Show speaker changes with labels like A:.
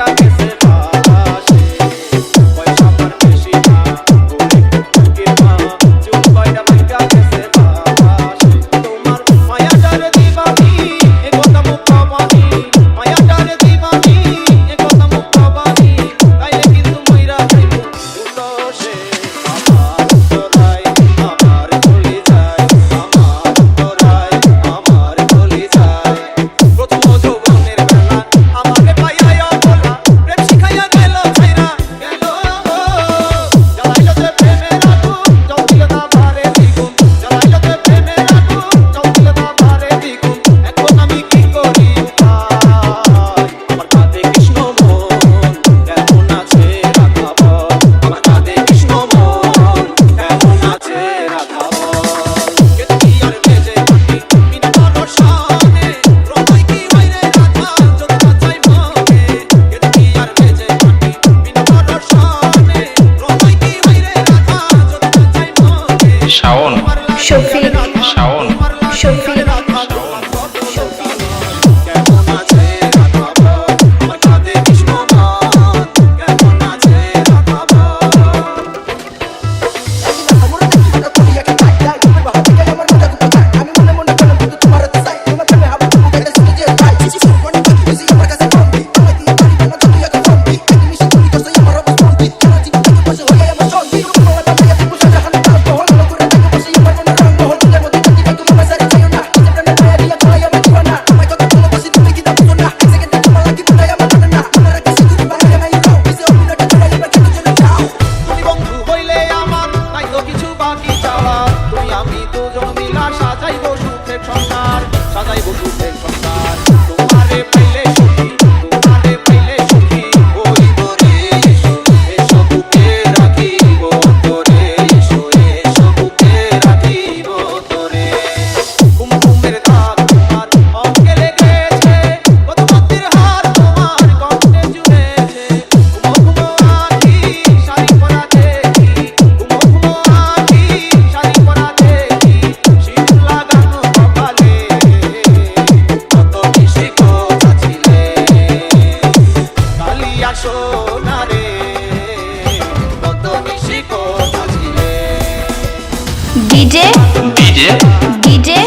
A: Venga, Shaon. Shafiq. সাজাইব সুখের সংসার সাজাইব সুখের সংসার।
B: DJ
A: DJ DJ